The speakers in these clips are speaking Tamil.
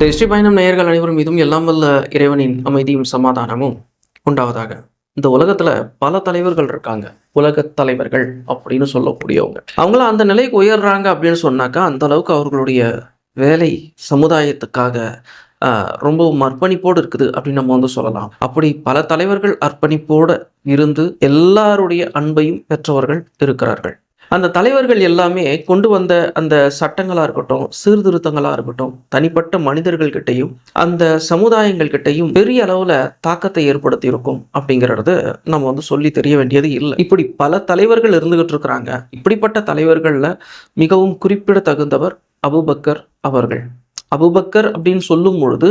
திருஷ்டி பயணம் நேயர்கள் அனைவரும் இதுவும் எல்லாம் வல்ல இறைவனின் அமைதியும் சமாதானமும் உண்டாவதாக. இந்த உலகத்துல பல தலைவர்கள் இருக்காங்க. உலக தலைவர்கள் அப்படின்னு சொல்லக்கூடியவங்க. அவங்களாம் அந்த நிலைக்கு உயர்றாங்க அப்படின்னு சொன்னாக்கா அந்த அளவுக்கு அவர்களுடைய வேலை சமுதாயத்துக்காக ரொம்பவும் அர்ப்பணிப்போடு இருக்குது அப்படின்னு நம்ம வந்து சொல்லலாம். அப்படி பல தலைவர்கள் அர்ப்பணிப்போடு இருந்து எல்லாருடைய அன்பையும் பெற்றவர்கள் இருக்கிறார்கள். அந்த தலைவர்கள் எல்லாமே கொண்டு வந்த அந்த சட்டங்களாக இருக்கட்டும் சீர்திருத்தங்களாக இருக்கட்டும் தனிப்பட்ட மனிதர்கள் கிட்டையும் அந்த சமுதாயங்கள் கிட்டையும் பெரிய அளவில் தாக்கத்தை ஏற்படுத்தி இருக்கும் அப்படிங்கிறது நம்ம வந்து சொல்லி தெரிய வேண்டியது இல்லை. இப்படி பல தலைவர்கள் இருந்துகிட்டு இருக்கிறாங்க. இப்படிப்பட்ட தலைவர்களில் மிகவும் குறிப்பிடத்தகுந்தவர் அபுபக்கர் அவர்கள். அபுபக்கர் அப்படின்னு சொல்லும் பொழுது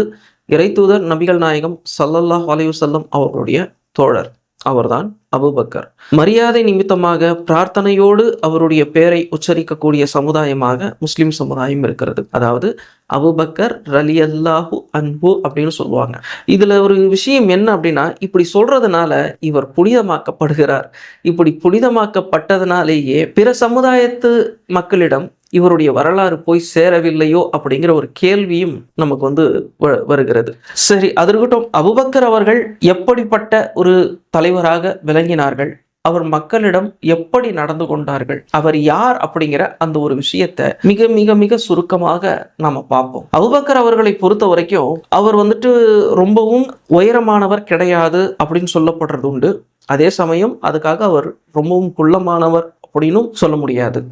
இறைத்தூதர் நபிகள் நாயகம் சல்லல்லாஹ் அலைஹி அவர்களுடைய தோழர். அவர்தான் அபூபக்கர். மரியாதை நிமித்தமாக பிரார்த்தனையோடு அவருடைய பெயரை உச்சரிக்கக்கூடிய சமுதாயமாக முஸ்லிம் சமுதாயம் இருக்கிறது. அதாவது அபுபக்கர் ரலி அல்லாஹு அன்பு அப்படின்னு சொல்லுவாங்க. இதுல ஒரு விஷயம் என்ன அப்படின்னா இப்படி சொல்றதுனால இவர் புனிதமாக்கப்படுகிறார். இப்படி புனிதமாக்கப்பட்டதுனாலேயே பிற சமுதாயத்து மக்களிடம் இவருடைய வரலாறு போய் சேரவில்லையோ அப்படிங்கிற ஒரு கேள்வியும் நமக்கு வந்து வ- வருகிறது. சரி அது இருக்கட்டும். அபுபக்கர் அவர்கள் எப்படிப்பட்ட ஒரு தலைவராக விளங்கினார்கள்? அவர் மக்களிடம் எப்படி நடந்து கொண்டார்கள்? அவர் யார் அப்படிங்கிற அந்த ஒரு விஷயத்தை மிக மிக மிக சுருக்கமாக நாம பார்ப்போம். அபுபக்கர் அவர்களை பொறுத்த வரைக்கும் அவர் வந்துட்டு ரொம்பவும் உயரமானவர் கிடையாது அப்படின்னு சொல்லப்படுறது உண்டு. அதே சமயம் அதுக்காக அவர் ரொம்பவும் குள்ளமானவர் அப்படின்னும் சொல்ல முடியாது.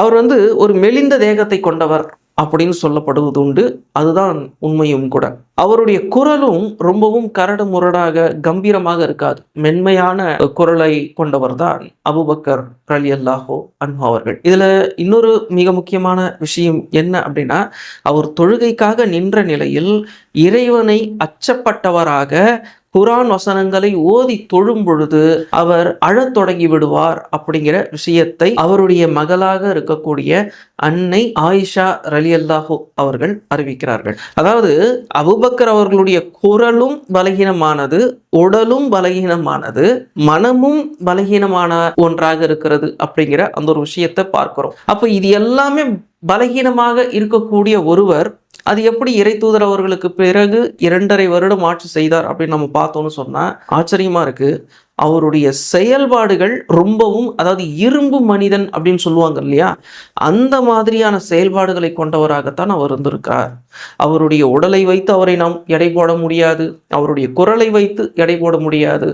அவர் வந்து ஒரு மெலிந்த தேகத்தை கொண்டவர் அப்படின்னு சொல்லப்படுவது உண்டு அதுதான் உண்மையும் கூட. அவருடைய குரலும் ரொம்பவும் கரடு முரடாக கம்பீரமாக இருக்காது. மென்மையான குரலை கொண்டவர் தான் அபுபக்கர் ரலி அல்லாஹோ அன்பு அவர்கள். இதுல இன்னொரு மிக முக்கியமான விஷயம் என்ன அப்படின்னா அவர் தொழுகைக்காக நின்ற நிலையில் இறைவனை அச்சப்பட்டவராக குரான் வசனங்களை ஓதி தொழும் பொழுது அவர் அழத் தொடங்கி விடுவார் அப்படிங்கிற விஷயத்தை அவருடைய மகளாக இருக்கக்கூடிய அன்னை ஆயிஷா ரலி அல்லாஹு அவர்கள் அறிவிக்கிறார்கள். அதாவது அபுபக்கர் அவர்களுடைய குரலும் பலகீனமானது உடலும் பலகீனமானது மனமும் பலகீனமான ஒன்றாக இருக்கிறது அப்படிங்கிற அந்த ஒரு விஷயத்தை பார்க்கிறோம். அப்ப இது எல்லாமே பலகீனமாக இருக்கக்கூடிய ஒருவர் அது எப்படி இறை தூதர் அவர்களுக்கு பிறகு இரண்டரை வருடம் ஆட்சி செய்தார் அப்படின்னு நம்ம பார்த்தோம்னு சொன்னா ஆச்சரியமா இருக்கு. அவருடைய செயல்பாடுகள் ரொம்பவும் அதாவது இரும்பு மனிதன் அப்படின்னு சொல்லுவாங்க இல்லையா? அந்த மாதிரியான செயல்பாடுகளை கொண்டவராகத்தான் அவர் இருந்திருக்கார் அவருடைய உடலை வைத்து அவரை நாம் எடை போட முடியாது. அவருடைய குரலை வைத்து எடை போட முடியாது.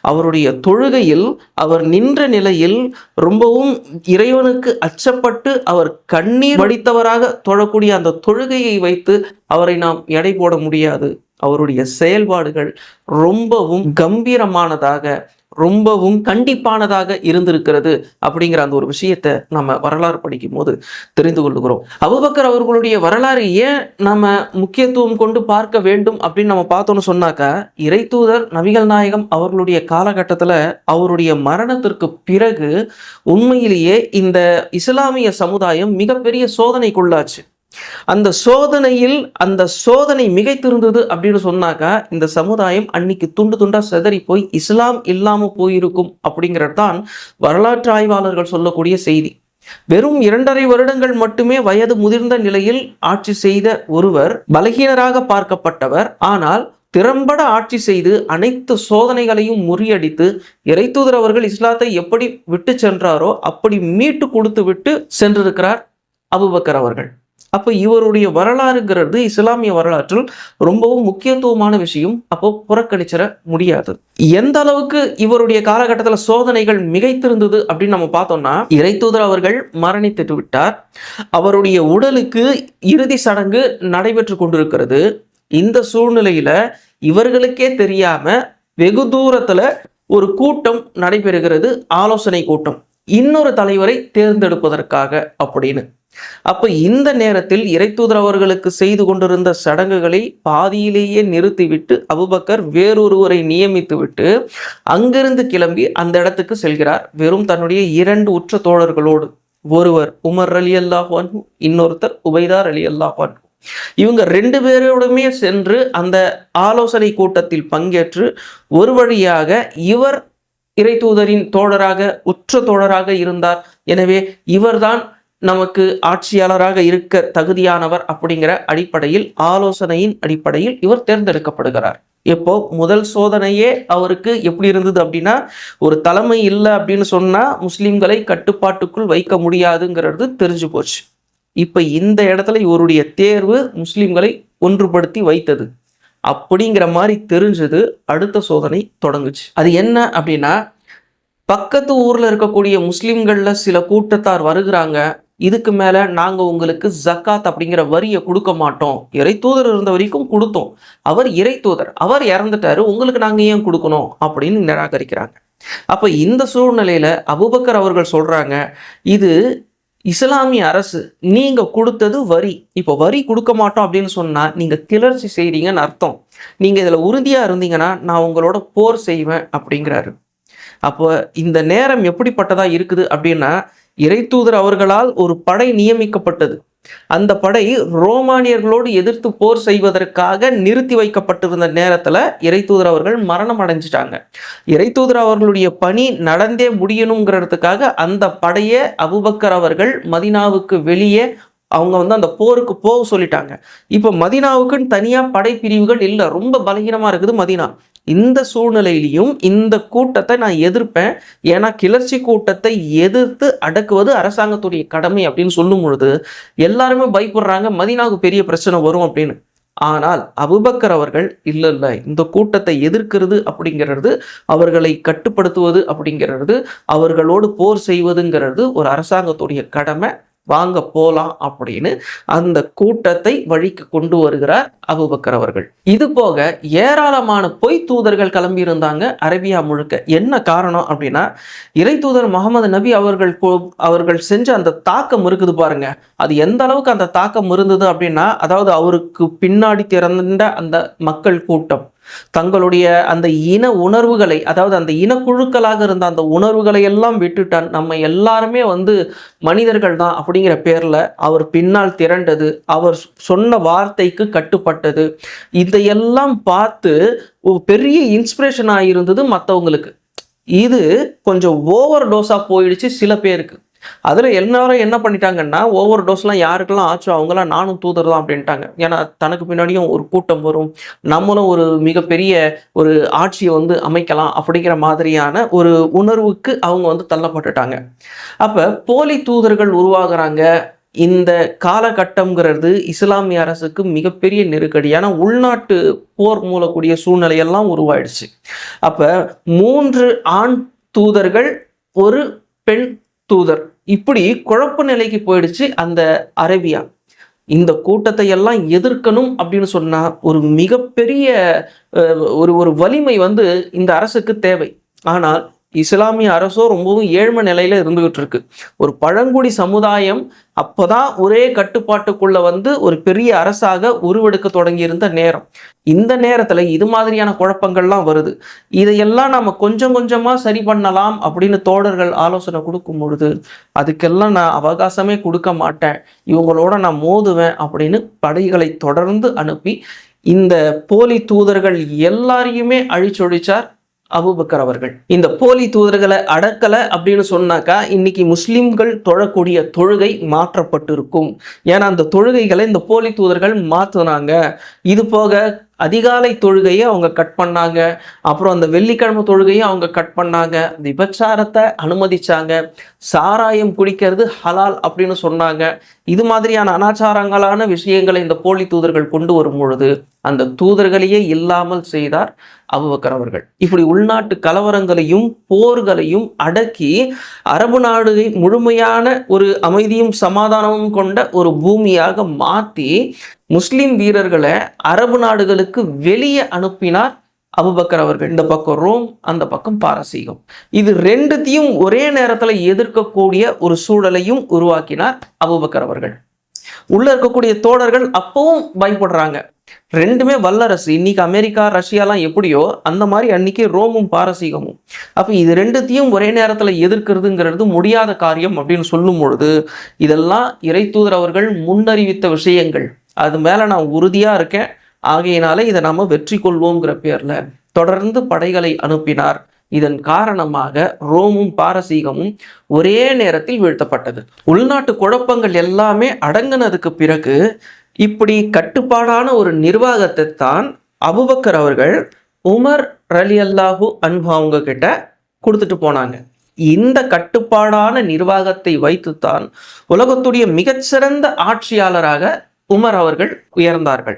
அவருடைய தொழுகையில் அவர் நின்ற நிலையில் ரொம்பவும் இறைவனுக்கு அச்சப்பட்டு அவர் கண்ணீர் வடித்தவராக தொழக்கூடிய அந்த தொழுகையை வைத்து அவரை நாம் எடை போட முடியாது. அவருடைய செயல்பாடுகள் ரொம்பவும் கம்பீரமானதாக ரொம்பவும் கண்டிப்பானதாக இருந்திருக்கிறது அப்படிங்கிற அந்த ஒரு விஷயத்தை நம்ம வரலாறு படிக்கும் போது தெரிந்து கொள்ளுகிறோம். அபுபக்கர் அவர்களுடைய வரலாறு ஏன் நம்ம முக்கியத்துவம் கொண்டு பார்க்க வேண்டும் அப்படின்னு நம்ம பார்த்தோம்னு சொன்னாக்கா இறைத்தூதர் நபிகள் நாயகம் அவர்களுடைய காலகட்டத்தில் அவருடைய மரணத்திற்கு பிறகு உண்மையிலேயே இந்த இஸ்லாமிய சமுதாயம் மிகப்பெரிய சோதனைக்குள்ளாச்சு. அந்த சோதனையில் அந்த சோதனை மிகைத்திருந்தது அப்படின்னு சொன்னாக்கா இந்த சமுதாயம் அன்னைக்கு துண்டு துண்டா செதறி போய் இஸ்லாம் இல்லாம போயிருக்கும் அப்படிங்கிறது தான் வரலாற்று ஆய்வாளர்கள் சொல்லக்கூடிய செய்தி. வெறும் இரண்டரை வருடங்கள் மட்டுமே வயது முதிர்ந்த நிலையில் ஆட்சி செய்த ஒருவர் பலகீனராக பார்க்கப்பட்டவர். ஆனால் திறம்பட ஆட்சி செய்து அனைத்து சோதனைகளையும் முறியடித்து இறைத்தூதர் அவர்கள் இஸ்லாத்தை எப்படி விட்டு சென்றாரோ அப்படி மீட்டு கொடுத்து விட்டு சென்றிருக்கிறார் அபுபக்கர் அவர்கள். அப்போ இவருடைய வரலாறுங்கிறது இஸ்லாமிய வரலாற்றில் ரொம்பவும் முக்கியத்துவமான விஷயம். அப்போ புறக்கணிச்சிட முடியாது. எந்த அளவுக்கு இவருடைய காலகட்டத்தில் சோதனைகள் மிகைத்திருந்தது அப்படின்னு நம்ம பார்த்தோம்னா இறைத்தூதர் அவர்கள் மரணித்துட்டு விட்டார். அவருடைய உடலுக்கு இறுதி சடங்கு நடைபெற்று கொண்டிருக்கிறது. இந்த சூழ்நிலையில இவர்களுக்கே தெரியாம வெகு தூரத்துல ஒரு கூட்டம் நடைபெறுகிறது ஆலோசனை கூட்டம். இன்னொரு தலைவரை தேர்ந்தெடுப்பதற்காக அப்படின்னு. அப்போ இந்த நேரத்தில் இறைத்தூதர் அவர்களுக்கு செய்து கொண்டிருந்த சடங்குகளை பாதியிலேயே நிறுத்திவிட்டு அபுபக்கர் வேறொருவரை நியமித்துவிட்டு அங்கிருந்து கிளம்பி அந்த இடத்துக்கு செல்கிறார். வெறும் தன்னுடைய இரண்டு உற்ற தோழர்களோடு. ஒருவர் உமர் அலி அல்லாஹான் இன்னொருத்தர் உபைதார் அலி அல்லாஹான் இவங்க ரெண்டு பேரோடுமே சென்று அந்த ஆலோசனை கூட்டத்தில் பங்கேற்று ஒரு வழியாக இவர் இறை தூதரின் தோழராக உற்ற தோழராக இருந்தார். எனவே இவர்தான் நமக்கு ஆட்சியாளராக இருக்க தகுதியானவர் அப்படிங்கிற அடிப்படையில் ஆலோசனையின் அடிப்படையில் இவர் தேர்ந்தெடுக்கப்படுகிறார். இப்போ முதல் சோதனையே அவருக்கு எப்படி இருந்தது அப்படின்னா ஒரு தலைமை இல்லை அப்படின்னு சொன்னா முஸ்லிம்களை கட்டுப்பாட்டுக்குள் வைக்க முடியாதுங்கிறது தெரிஞ்சு போச்சு. இப்போ இந்த இடத்துல இவருடைய தேர்வு முஸ்லிம்களை ஒன்றுபடுத்தி வைத்தது. அப்படிங்கிற மாதிரி தெரிஞ்சது அடுத்த சோதனை தொடங்குச்சு. அது என்ன அப்படின்னா பக்கத்து ஊர்ல இருக்கக்கூடிய முஸ்லிம்கள்ல சில கூட்டத்தார் வருகிறாங்க. இதுக்கு மேல நாங்க உங்களுக்கு ஜக்காத் அப்படிங்கிற வரியை கொடுக்க மாட்டோம். இறை தூதர் இருந்த வரைக்கும் கொடுத்தோம். அவர் இறை தூதர். அவர் இறந்துட்டாரு. உங்களுக்கு நாங்க ஏன் கொடுக்கணும்? அப்படின்னு நிராகரிக்கிறாங்க. அப்ப இந்த சூழ்நிலையில அபுபக்கர் அவர்கள் சொல்றாங்க இது இஸ்லாமிய அரசு நீங்க கொடுத்தது வரி. இப்போ வரி கொடுக்க மாட்டோம் அப்படின்னு சொன்னா நீங்க கிளர்ச்சி செய்றீங்கன்னு அர்த்தம். நீங்க இதுல உறுதியா இருந்தீங்கன்னா நான் உங்களோட போர் செய்வேன் அப்படிங்கிறாரு. அப்போ இந்த நேரம் எப்படிப்பட்டதா இருக்குது அப்படின்னா இறைத்தூதர் அவர்களால் ஒரு படை நியமிக்கப்பட்டது. அந்த படை ரோமானியர்களோடு எதிர்த்து போர் செய்வதற்காக நிறுத்தி வைக்கப்பட்டிருந்த நேரத்துல இறைத்தூதர் அவர்கள் மரணம் அடைஞ்சிட்டாங்க. இறைத்தூதர் அவர்களுடைய பணி நடந்தே முடியணுங்கிறதுக்காக அந்த படையை அபுபக்கர் அவர்கள் மதினாவுக்கு வெளியே அவங்க வந்து அந்த போருக்கு போக சொல்லிட்டாங்க. இப்போ மதினாவுக்குன்னு தனியாக படைப்பிரிவுகள் இல்லை ரொம்ப பலகீனமாக இருக்குது மதினா. இந்த சூழ்நிலையிலையும் இந்த கூட்டத்தை நான் எதிர்ப்பேன். ஏன்னா கிளர்ச்சி கூட்டத்தை எதிர்த்து அடக்குவது அரசாங்கத்துடைய கடமை அப்படின்னு சொல்லும் பொழுது எல்லாருமே பயப்படுறாங்க மதினாவுக்கு பெரிய பிரச்சனை வரும் அப்படின்னு. ஆனால் அபுபக்கர் அவர்கள் இல்லை இல்லை இந்த கூட்டத்தை எதிர்க்கிறது அப்படிங்கிறது அவர்களை கட்டுப்படுத்துவது அப்படிங்கிறது அவர்களோடு போர் செய்வதுங்கிறது ஒரு அரசாங்கத்துடைய கடமை வாங்க போலாம் அப்படின்னு அந்த கூட்டத்தை வழிக்கு கொண்டு வருகிறார் அபுபக்கர் அவர்கள். இது போக ஏராளமான பொய் தூதர்கள் கிளம்பியிருந்தாங்க அரேபியா முழுக்க. என்ன காரணம் அப்படின்னா இறை தூதர் முகமது நபி அவர்கள் அவர்கள் செஞ்ச அந்த தாக்கம் இருக்குது பாருங்க. அது எந்த அளவுக்கு அந்த தாக்கம் இருந்தது அப்படின்னா அதாவது அவருக்கு பின்னாடி திறந்த அந்த மக்கள் கூட்டம். தங்களுடைய அந்த இன உணர்வுகளை அதாவது அந்த இனக்குழுக்களாக இருந்த அந்த உணர்வுகளை எல்லாம் விட்டுட்டான். நம்ம எல்லாருமே வந்து மனிதர்கள் தான் அப்படிங்கிற பேரில் அவர் பின்னால் திரண்டது அவர் சொன்ன வார்த்தைக்கு கட்டுப்பட்டது. இதையெல்லாம் பார்த்து பெரிய இன்ஸ்பிரேஷன் ஆகியிருந்தது மற்றவங்களுக்கு இது கொஞ்சம் ஓவர் டோஸாக போயிடுச்சு சில பேருக்கு. அதில் எல்லாரும் என்ன பண்ணிட்டாங்கன்னா ஒவ்வொரு டோஸ்லாம் யாருக்கெல்லாம் ஆச்சோ அவங்களாம் நானும் தூதர் தான் அப்படின்ட்டாங்க. ஏன்னா தனக்கு பின்னாடியும் ஒரு கூட்டம் வரும். நம்மளும் ஒரு மிகப்பெரிய ஒரு ஆட்சியை வந்து அமைக்கலாம் அப்படிங்கிற மாதிரியான ஒரு உணர்வுக்கு அவங்க வந்து தள்ளப்பட்டுட்டாங்க. அப்போ போலி தூதர்கள் உருவாகுறாங்க. இந்த காலகட்டம்ங்கிறது இஸ்லாமிய அரசுக்கு மிகப்பெரிய நெருக்கடியான உள்நாட்டு போர் மூலக்கூடிய சூழ்நிலையெல்லாம் உருவாயிடுச்சு. அப்போ மூன்று ஆண் தூதர்கள் ஒரு பெண் தூதர். இப்படி குழப்ப நிலைக்கு போயிடுச்சு அந்த அரேபியா. இந்த கூட்டத்தை எல்லாம் எதிர்க்கணும் அப்படின்னு சொன்னால் ஒரு மிகப்பெரிய ஒரு ஒரு வலிமை வந்து இந்த அரசுக்கு தேவை. ஆனால் இஸ்லாமிய அரசோ ரொம்பவும் ஏழ்மை நிலையில இருந்துகிட்டு இருக்கு. ஒரு பழங்குடி சமுதாயம் அப்போதான் ஒரே கட்டுப்பாட்டுக்குள்ள வந்து ஒரு பெரிய அரசாக உருவெடுக்க தொடங்கியிருந்த நேரம். இந்த நேரத்துல இது மாதிரியான குழப்பங்கள்லாம் வருது. இதையெல்லாம் நம்ம கொஞ்சம் கொஞ்சமா சரி பண்ணலாம் அப்படின்னு தோழர்கள் ஆலோசனை கொடுக்கும் பொழுது அதுக்கெல்லாம் நான் அவகாசமே கொடுக்க மாட்டேன். இவங்களோட நான் மோதுவேன் அப்படின்னு படைகளை தொடர்ந்து அனுப்பி இந்த போலி தூதர்கள் எல்லாரையுமே அழிச்சொழிச்சார். அபுபக்கர் அவர்கள். இந்த போலி தூதர்களை அடக்கல அப்படின்னு சொன்னாக்கா இன்னைக்கு முஸ்லிம்கள் தொழக்கூடிய தொழுகை மாற்றப்பட்டிருக்கும். ஏன்னா அந்த தொழுகைகளை இந்த போலி தூதர்கள் மாத்துனாங்க. இது போக அதிகாலை தொழுகையை அவங்க கட் பண்ணாங்க. அப்புறம் அந்த வெள்ளிக்கிழமை தொழுகையை அவங்க கட் பண்ணாங்க. விபச்சாரத்தை அனுமதிச்சாங்க. சாராயம் குடிக்கிறது ஹலால் அப்படின்னு சொன்னாங்க. இது மாதிரியான அனாச்சாரங்களான விஷயங்களை இந்த போலி தூதர்கள் கொண்டு வரும் பொழுது அந்த தூதர்களையே இல்லாமல் செய்தார் அபுபக்கர் அவர்கள். இப்படி உள்நாட்டு கலவரங்களையும் போர்களையும் அடக்கி அரபு நாடுகளை முழுமையான ஒரு அமைதியும் சமாதானமும் கொண்ட ஒரு பூமியாக மாற்றி முஸ்லீம் வீரர்களை அரபு நாடுகளுக்கு வெளியே அனுப்பினார் அபுபக்கர் அவர்கள். இந்த பக்கம் ரோம் அந்த பக்கம் பாரசீகம். இது ரெண்டுத்தையும் ஒரே நேரத்தில் எதிர்க்கக்கூடிய ஒரு சூழலையும் உருவாக்கினார் அபுபக்கர் அவர்கள். உள்ள இருக்கக்கூடிய தோழர்கள் அப்பவும் பயப்படுறாங்க. ரெண்டுமே வல்லரசு. இன்னைக்கு அமெரிக்கா ரஷ்யாலாம் எப்படியோ அந்த மாதிரி அன்னைக்கு ரோமும் பாரசீகமும். அப்ப இது ரெண்டுத்தையும் ஒரே நேரத்துல எதிர்க்கிறதுங்கிறது முடியாத காரியம் அப்படின்னு சொல்லும் பொழுது இதெல்லாம் இறை தூதர் அவர்கள் முன்னறிவித்த விஷயங்கள். அது மேலே நான் உறுதியாக இருக்கேன். ஆகையினால இதை நாம் வெற்றி கொள்வோங்கிற பேரில் தொடர்ந்து படைகளை அனுப்பினார். இதன் காரணமாக ரோமும் பாரசீகமும் ஒரே நேரத்தில் வீழ்த்தப்பட்டது. உள்நாட்டு குழப்பங்கள் எல்லாமே அடங்கினதுக்கு பிறகு இப்படி கட்டுப்பாடான ஒரு நிர்வாகத்தை தான் அபுபக்கர் அவர்கள் உமர் ரலி அல்லாஹூ அன்பு அவங்க கிட்ட கொடுத்துட்டு போனாங்க. இந்த கட்டுப்பாடான நிர்வாகத்தை வைத்துத்தான் உலகத்துடைய மிகச்சிறந்த ஆட்சியாளராக உமர் அவர்கள் உயர்ந்தார்கள்.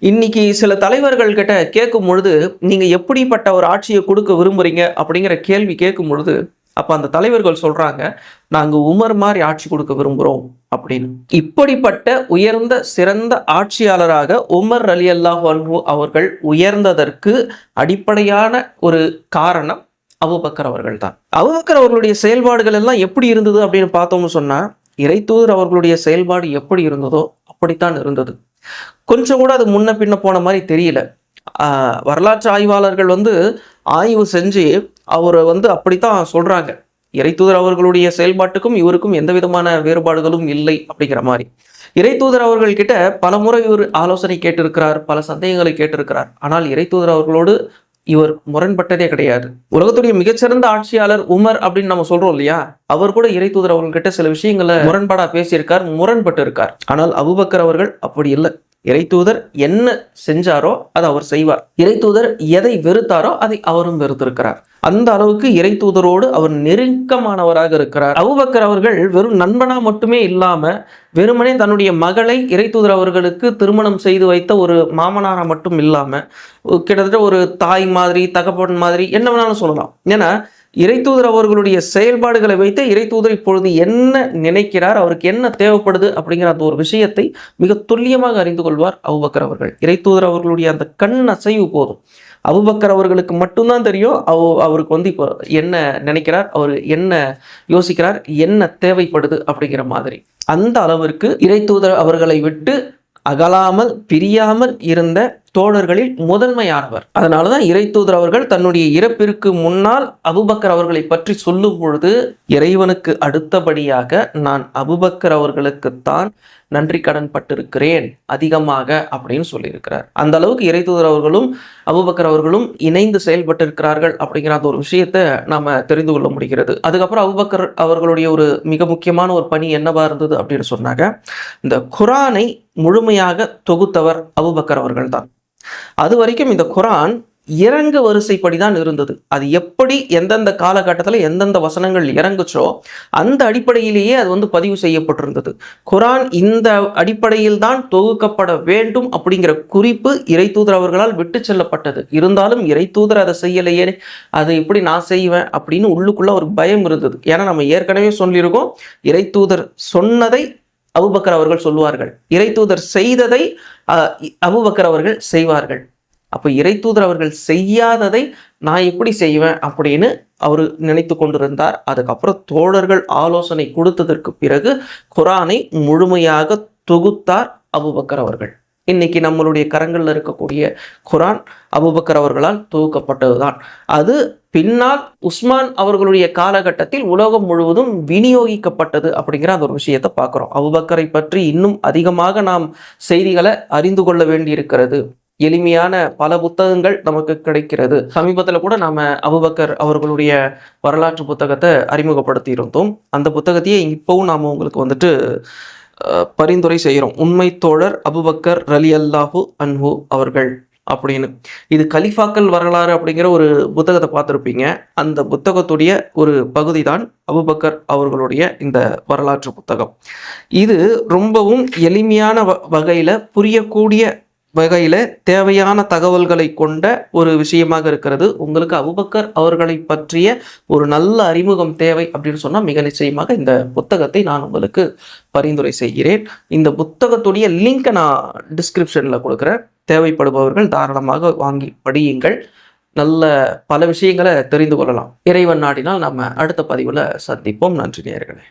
இன்னைக்கு சில தலைவர்கள் கிட்ட கேட்கும் பொழுது நீங்க எப்படிப்பட்ட ஒரு ஆட்சியை கொடுக்க விரும்புறீங்க? அப்படிங்கிற கேள்வி கேட்கும் பொழுது அப்ப அந்த தலைவர்கள் சொல்றாங்க நாங்க உமர் மாதிரி ஆட்சி கொடுக்க விரும்புறோம் அப்படின்னு. இப்படிப்பட்ட உயர்ந்த சிறந்த ஆட்சியாளராக உமர் அலி அல்லாஹு அவர்கள் உயர்ந்ததற்கு அடிப்படையான ஒரு காரணம் அபுபக்கர் அவர்கள் தான் அபுபக்கர் அவர்களுடைய செயல்பாடுகள் எல்லாம் எப்படி இருந்தது அப்படின்னு பார்த்தோம்னு சொன்னா இறைத்தூதர் அவர்களுடைய செயல்பாடு எப்படி இருந்ததோ அப்படித்தான் இருந்தது. கொஞ்சம் கூட அது முன்ன பின்ன போன மாதிரி தெரியல. ஆஹ் வரலாற்று ஆய்வாளர்கள் வந்து ஆய்வு செஞ்சு அவரை வந்து அப்படித்தான் சொல்றாங்க. இறைத்தூதர் அவர்களுடைய செயல்பாட்டுக்கும் இவருக்கும் எந்த விதமான வேறுபாடுகளும் இல்லை அப்படிங்கிற மாதிரி. இறைத்தூதர் அவர்கள் கிட்ட பல முறை இவர் ஆலோசனை கேட்டிருக்கிறார் பல சந்தேகங்களை கேட்டிருக்கிறார். ஆனால் இறைத்தூதர் அவர்களோடு இவர் முரண்பட்டதே கிடையாது. உலகத்துடைய மிகச்சிறந்த ஆட்சியாளர் உமர் அப்படின்னு நம்ம சொல்றோம் இல்லையா? அவர் கூட இறை தூதர் அவர்கிட்ட சில விஷயங்களை முரண்பாடா பேசியிருக்கார் முரண்பட்டு இருக்கார் ஆனால் அபுபக்கர் அவர்கள் அப்படி இல்லை. இறைத்தூதர் என்ன செஞ்சாரோ அதை அவர் செய்வார். இறைத்தூதர் எதை வெறுத்தாரோ அதை அவரும் வெறுத்திருக்கிறார். அந்த அளவுக்கு இறைத்தூதரோடு அவர் நெருக்கமானவராக இருக்கிறார். அவுபக்கர் அவர்கள் வெறும் நண்பனா மட்டுமே இல்லாம வெறுமனே தன்னுடைய மகளை இறைத்தூதர் அவர்களுக்கு திருமணம் செய்து வைத்த ஒரு மாமனாரா மட்டும் இல்லாம கிட்டத்தட்ட ஒரு தாய் மாதிரி தகப்பன் மாதிரி என்ன வேணாலும் சொல்லலாம். ஏன்னா இறைத்தூதர் அவர்களுடைய செயல்பாடுகளை வைத்து இறைத்தூதர் இப்பொழுது என்ன நினைக்கிறார் அவருக்கு என்ன தேவைப்படுது அப்படிங்கிற அந்த ஒரு விஷயத்தை மிக துல்லியமாக அறிந்து கொள்வார் அவுபக்கர் அவர்கள். இறைத்தூதர் அவர்களுடைய அந்த கண் அசைவு போதும். அபுபக்கர் அவர்களுக்கு மட்டும்தான் தெரியும் அவ அவருக்கு வந்து இப்போ என்ன நினைக்கிறார் அவர் என்ன யோசிக்கிறார் என்ன தேவைப்படுது அப்படிங்கிற மாதிரி. அந்த அளவிற்கு இறைத்தூதர் அவர்களை விட்டு அகலாமல் பிரியாமல் இருந்த தோழர்களில் முதன்மையானவர். அதனாலதான் இறை தூதர் அவர்கள் தன்னுடைய இறப்பிற்கு முன்னால் அபுபக்கர் அவர்களை பற்றி சொல்லும் பொழுது இறைவனுக்கு அடுத்தபடியாக நான் அபுபக்கர் அவர்களுக்குத்தான் நன்றி கடன் பட்டிருக்கிறேன் அதிகமாக அப்படின்னு சொல்லியிருக்கிறார். அந்த அளவுக்கு இறை தூதர் அவர்களும் அபுபக்கர் அவர்களும் இணைந்து செயல்பட்டிருக்கிறார்கள் அப்படிங்கிற அந்த ஒரு விஷயத்தை நாம தெரிந்து கொள்ள முடிகிறது. அதுக்கப்புறம் அபுபக்கர் அவர்களுடைய ஒரு மிக முக்கியமான ஒரு பணி என்னவா இருந்தது அப்படின்னு சொன்னாங்க இந்த குரானை முழுமையாக தொகுத்தவர் அபுபக்கர் அவர்கள் தான் அது வரைக்கும் இந்த குரான் இறங்கு வரிசைப்படி தான் இருந்தது. அது எப்படி எந்தெந்த காலகட்டத்தில் எந்தெந்த வசனங்கள் இறங்குச்சோ அந்த அடிப்படையிலேயே அது வந்து பதிவு செய்யப்பட்டிருந்தது. குரான் இந்த அடிப்படையில் தான் தொகுக்கப்பட வேண்டும் அப்படிங்கிற குறிப்பு இறை தூதர் அவர்களால் விட்டு செல்லப்பட்டது. இருந்தாலும் இறை தூதர் அதை செய்யலையே அதை எப்படி நான் செய்வேன் அப்படின்னு உள்ளுக்குள்ள ஒரு பயம் இருந்தது. ஏன்னா நம்ம ஏற்கனவே சொல்லியிருக்கோம் இறை தூதர் சொன்னதை அபுபக்கர் அவர்கள் சொல்லுவார்கள். இறை தூதர் செய்ததை அபுபக்கர் அவர்கள் செய்வார்கள். அப்போ இறை தூதர் அவர்கள் செய்யாததை நான் எப்படி செய்வேன் அப்படின்னு அவர் நினைத்து கொண்டிருந்தார். அதுக்கப்புறம் தோழர்கள் ஆலோசனை கொடுத்ததற்கு பிறகு குரானை முழுமையாக தொகுத்தார் அபுபக்கர் அவர்கள். இன்னைக்கு நம்மளுடைய கரங்களில் இருக்கக்கூடிய குரான் அபுபக்கர் அவர்களால் தொகுக்கப்பட்டதுதான். அது பின்னால் உஸ்மான் அவர்களுடைய காலகட்டத்தில் உலகம் முழுவதும் விநியோகிக்கப்பட்டது அப்படிங்கிற அந்த ஒரு விஷயத்தை பார்க்குறோம். அபுபக்கரை பற்றி இன்னும் அதிகமாக நாம் செய்திகளை அறிந்து கொள்ள வேண்டியிருக்கிறது. எளிமையான பல புத்தகங்கள் நமக்கு கிடைக்கிறது. சமீபத்தில் கூட நாம் அபுபக்கர் அவர்களுடைய வரலாற்று புத்தகத்தை அறிமுகப்படுத்தி இருந்தோம் அந்த புத்தகத்தையே இப்போவும் நாம் உங்களுக்கு வந்துட்டு பரிந்துரை செய்கிறோம். உண்மை தோழர் அபுபக்கர் ரலி அல்லாஹூ அன்ஹு அவர்கள் அப்படின்னு. இது கலிஃபாக்கள் வரலாறு அப்படிங்கிற ஒரு புத்தகத்தை பார்த்துருப்பீங்க. அந்த புத்தகத்துடைய ஒரு பகுதி தான் அபுபக்கர் அவர்களுடைய இந்த வரலாற்று புத்தகம். இது ரொம்பவும் எளிமையான வகையில் புரியக்கூடிய வகையில் தேவையான தகவல்களை கொண்ட ஒரு விஷயமாக இருக்கிறது. உங்களுக்கு அபுபக்கர் அவர்களை பற்றிய ஒரு நல்ல அறிமுகம் தேவை அப்படின்னு சொன்னால் மிக நிச்சயமாக இந்த புத்தகத்தை நான் உங்களுக்கு பரிந்துரை செய்கிறேன். இந்த புத்தகத்துடைய லிங்கை நான் டிஸ்கிரிப்ஷனில் கொடுக்குறேன். தேவைப்படுபவர்கள் தாராளமாக வாங்கி படியுங்கள். நல்ல பல விஷயங்களை தெரிந்து கொள்ளலாம். இறைவன் நாடினால் நம்ம அடுத்த பதிவில் சந்திப்போம். நன்றி நேர்களே